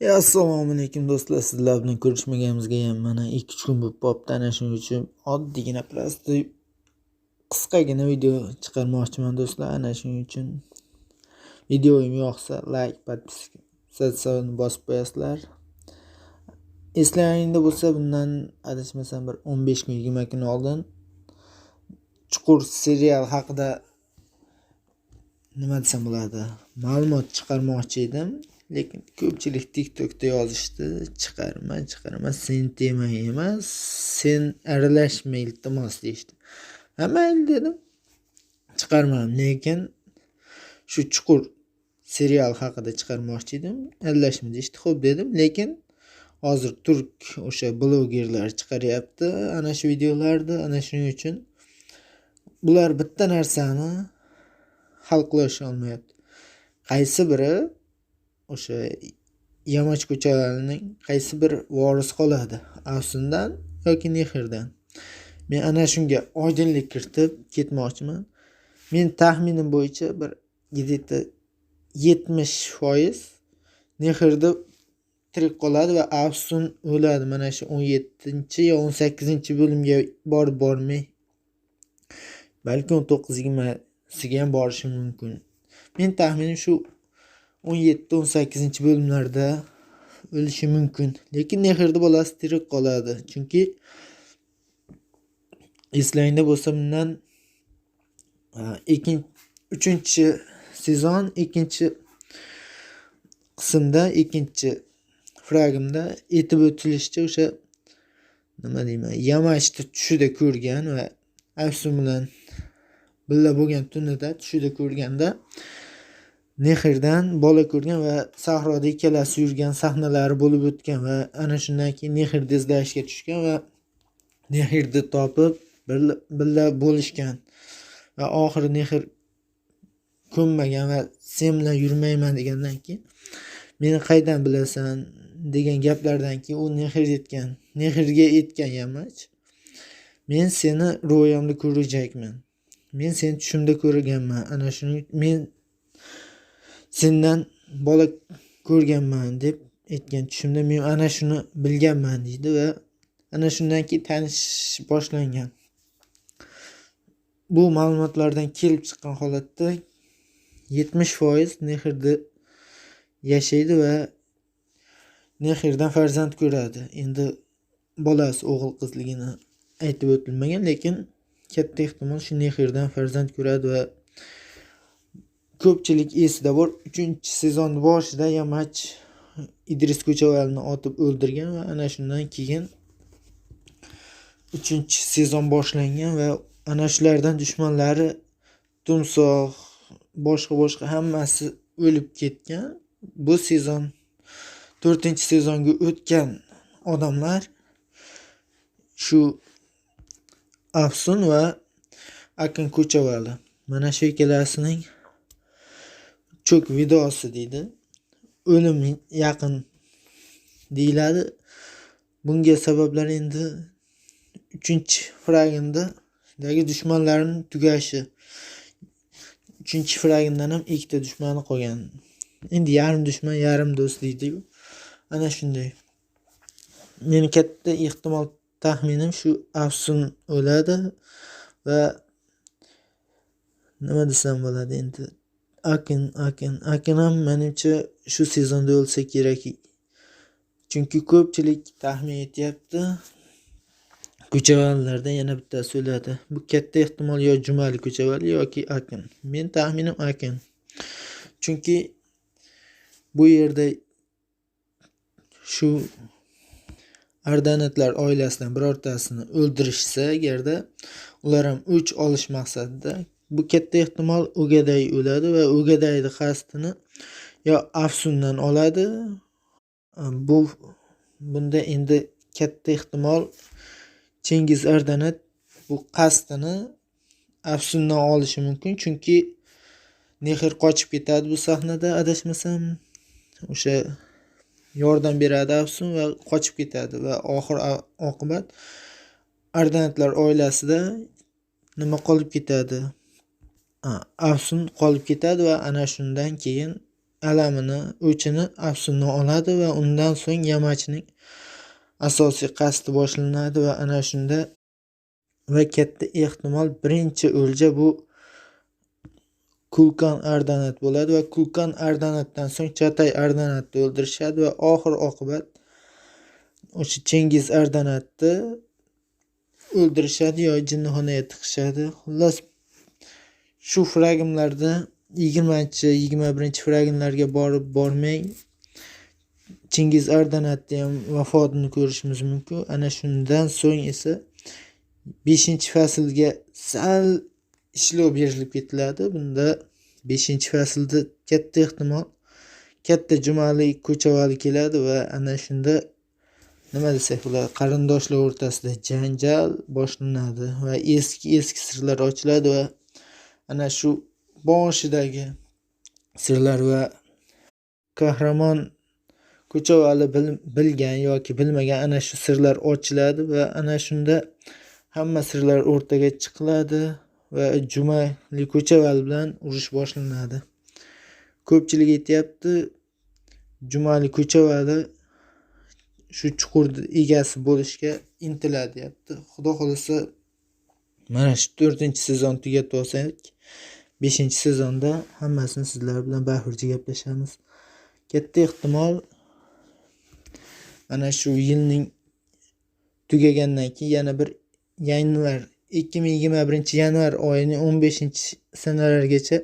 E, assalomu alaykum do'stlar sizlar bilan ko'rishmaganimizga ham mana ikki uch kun bo'lib qolibdi ana shuning uchun oddiygina просто qisqagina video chiqarmoqchiman do'stlar ana shuning uchun videoyim yoqsa layk podpiskani bosib qo'yasizlar eslaringda bo'lsa bundan adashmasam bir o'n besh kun yigirma kun oldin chuqur serial haqida nima desam bo'ladi ma'lumot chiqarmoqchi edim lekin ko'pchilik tiktokda yozishdi chiqarma chiqarma sen tema emas sen aralashma iltimos deyishdi. Ha mayli dedim chiqarmadim lekin shu chuqur serial haqida chiqarmoqchi edim aralashma deyishdi. Ho'p dedim lekin hozir turk o'sha blogerlar chiqaryapti ana shu videolarni ana shuning uchun bular bitta narsani hal qilisha qaysi biri o'sha yamach ko'chalarining qaysi bir vorisi qoladi? Afsundan yoki nehrdan men ana shunga oydinlik kiritib ketmoqchiman. Men taxminim bo'yicha bir gazetda yetmish foiz nehrda tirik qoladi va afsun o'ladi. Mana shu o'n yettinchi yo o'n sakkizinchi bo'limga borib bormay balki o'n to'qqiz yigirmasiga ham borishi mumkin. Men taxminim shu o'n yetti o'n sakkizinchi bo'limlarda o'lishi mumkin. Lekin nehrni bolasi tirik qoladi. Chunki eslaringda bo'lsa bundan ikkinchi uchinchi sezon ikkinchi qismda ikkinchi fragmda aytib o'tilishicha o'sha nima deyman yamachni tushida ko'rgan va afsun bilan birga bo'lgan tunida tushida ko'rganda Nehrdan bola ko'rgan va sahroda ikkalasi yurgan sahnalari bo'lib o'tgan va ana shundan keyin Nehrni izlashga tushgan va Nehrni topib birga bo'lishgan va oxiri Mehr ko'nmagan va sen bilan yurmayman degandan keyin meni qaydan bilasan? degan gaplardan keyin u Mehr aytgan Mehrga aytgan yamach men seni ro'yamda ko'rajakman men seni tushimda ko'rganman ana shuning men sendan bola ko'rganman deb aytgan. Tushimda men ana shuni bilganman deydi va ana shundan keyin tanishish boshlangan. Bu ma'lumotlardan kelib chiqqan holatda yetmish foiz nehrda yashaydi va nehrdan farzand ko'radi. Endi bolasi o'g'il qizligini aytib o'tilmagan lekin katta ehtimol shu nehrdan farzand ko'radi va ko'pchilik esida bor. Uchinchi sezon boshida yamach idris ko'chavalni otib o'ldirgan va ana shundan keyin uchinchi sezon boshlangan va ana shulardan dushmanlari tumsoh boshqa boshqa hammasi o'lib ketgan. Bu sezon to'rtinchi sezonga o'tgan odamlar shu afsun va akin ko'chavali. Mana shu ikkalasining cho'k vidosi deydi o'lim yaqin deyiladi. Bunga sabablar endi uchinchi fragmdagi dushmanlarni tugashi uchinchi fragmdan ham ikkita dushmani qolgan endi yarim dushman yarim do'st deydiku ana shunday meni katta ehtimol taxminim shu afsun o'ladi va nima desam bo'ladi endi akin akin. Akin ham menimcha shu sezonda o'lsa kerak. Chunki ko'pchilik taxmin etyapti. Ko'chavallardan yana bittasi o'ladi. Bu katta ehtimol yo jumali ko'chavali yoki akin. Men taxminim akin. Chunki bu yerda shu ardanetlar oilasidan birortasini o'ldirishsa agarda ular ham o'ch olish maqsadida bu katta ehtimol o'gaday o'ladi va o'gadayni qasdini yo afsundan oladi. Bu bunda endi katta ehtimol chengiz ardanat bu qasdini afsundan olishi mumkin. Chunki mehr qochib ketadi bu sahnada adashmasam o'sha yordam beradi afsun va qochib ketadi. Va oxir oqibat ardanatlar oilasida nima qolib ketadi afsun qolib ketadi va ana shundan keyin alamini, o'chini, afsunni oladi va undan so'ng yamachining asosiy qasdi boshlanadi va ana shunda va katta ehtimol birinchi o'lja bu Kulkan Ardanat bo'ladi va Kulkan Ardanatdan so'ng Chatay Ardanatni o'ldirishadi va oxir-oqibat o'sha Chengiz Ardanatni o'ldirishadi yo jinnixonaga tiqishadi. Xullas shu fragmentlarda 20-21 fragmentlarga borib bormay Chingiz Ardanatni ham vafotini ko'rishimiz mumkin. Ana shundan so'ng esa 5-faslga sal ishlov berilib ketiladi. Bunda 5-faslda katta ehtimol katta Jumali Ko'chavali keladi va ana shunda nima desak bo'ladi, qarindoshlar o'rtasida janjal boshlanadi va eski-eski sirlar ochiladi va ana shu boshidagi sirlar va qahramon Ko'chavali bilgan yoki bilmagan ana shu sirlar ochiladi va ana shunda hamma sirlar o'rtaga chiqiladi va Jumali Ko'chavali bilan urush boshlanadi. Ko'pchilik aytyapti, Jumali Ko'chavali shu chuqurni egasi bo'lishga intiladi deyapti. Xudo xolasa mana shu 4-sezon tugatib olsak, 5-sezonda hammasini sizlar bilan bahurcha gaplashamiz. Katta ehtimol mana shu yilning tugagandan keyin yana bir yanvar 2021-yanvar oyining 15-sanalargacha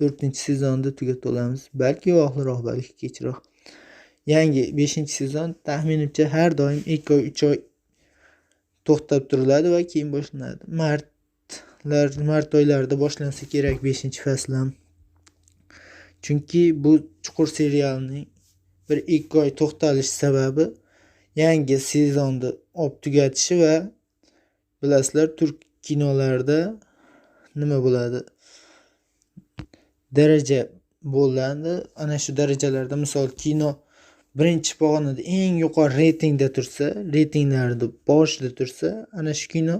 4-sezonni tugatib olamiz. Balki oxirroq, balki kechroq. Yangi 5-sezon taxminimcha har doim 2 oy, 3 oy to'xtab turiladi va keyin. Martlar, mart oylarida boshlansa kerak 5-fasl ham. Chunki bu chuqur serialning bir 2 oy to'xtalish sababi yangi sezonni olib tugatishi va bilasizlar turk kinolarida nima bo'ladi? Daraja bo'ladi. Ana shu darajalarda misol kino birinchi pog'onada eng yuqori reytingda tursa, reytinglarni boshida tursa, ana shu kino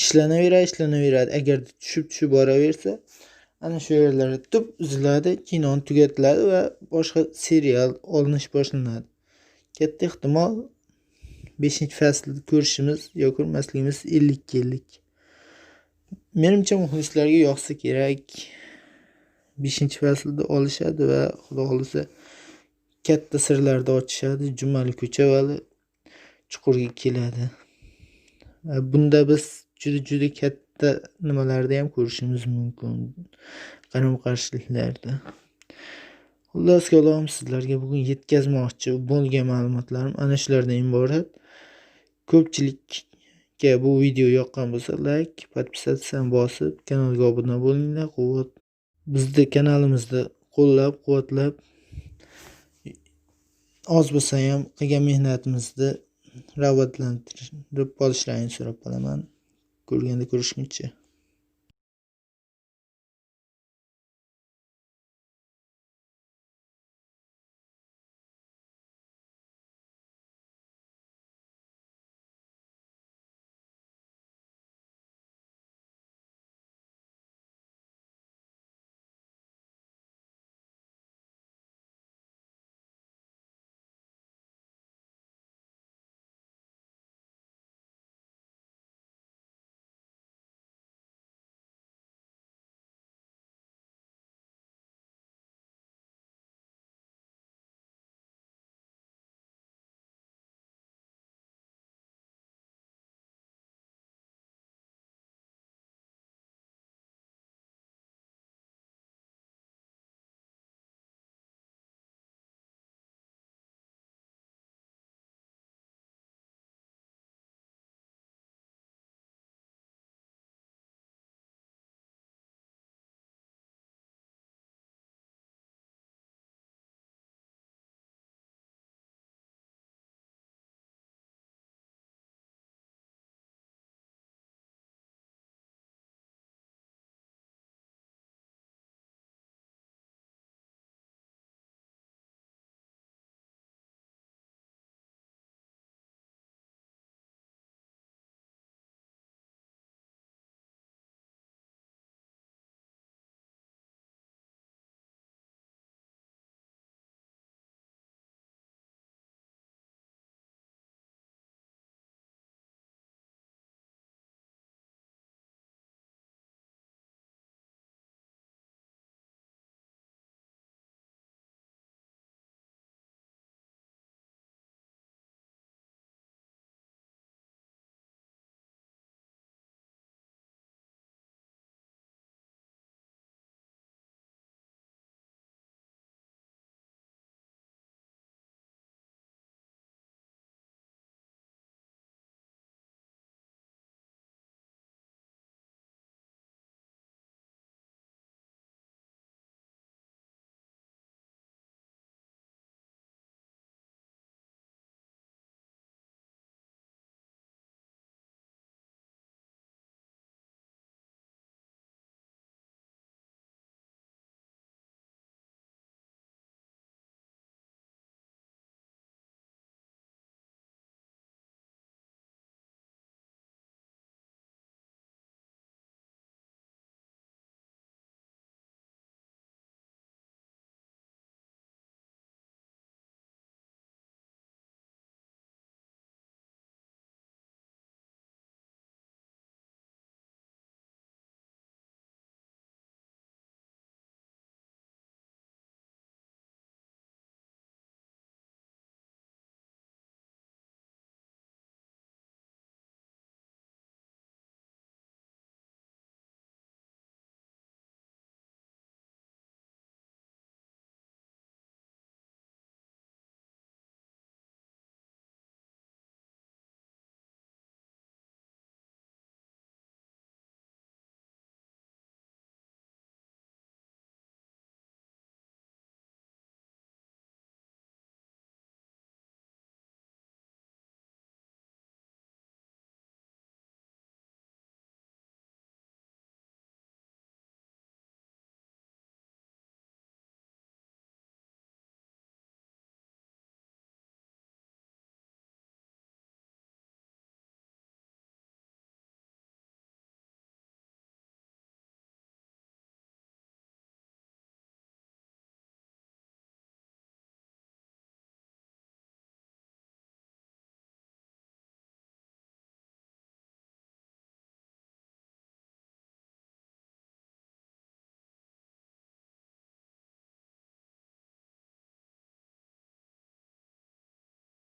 ishlanaveradi, ishlanaveradi. Agarda tushib-tushib boraversa, ana shu yerlarda tup uziladi, kinoni tugatiladi va boshqa serial olinish boshlanadi. Katta ehtimol 5-faslni ko'rishimiz yo ko'rmasligimiz 50-50. Menimcha muxlislarga yoqsa kerak. 5-faslda olishadi va xudo xolasa katta sirlarni ochishadi. Jumali Ko'chavali chuqurga keladi. Bunda biz juda-juda katta nimalarni ham ko'rishimiz mumkin. Qarama-qarshiliklarda. Xullas kalom sizlarga bugun yetkazmoqchi bo'lgan ma'lumotlarim ana shulardan iborat. Ko'pchilikka bu video yoqqan bo'lsa, layk, podpisatsiyani bosib, kanalga obuna bo'linglar. Quvvat bizni kanalimizni qo'llab-quvvatlab oz bo'lsa ham qilgan mehnatimizni rag'batlantirib borishlarini so'rab qolaman. Ko'rganda ko'rishguncha.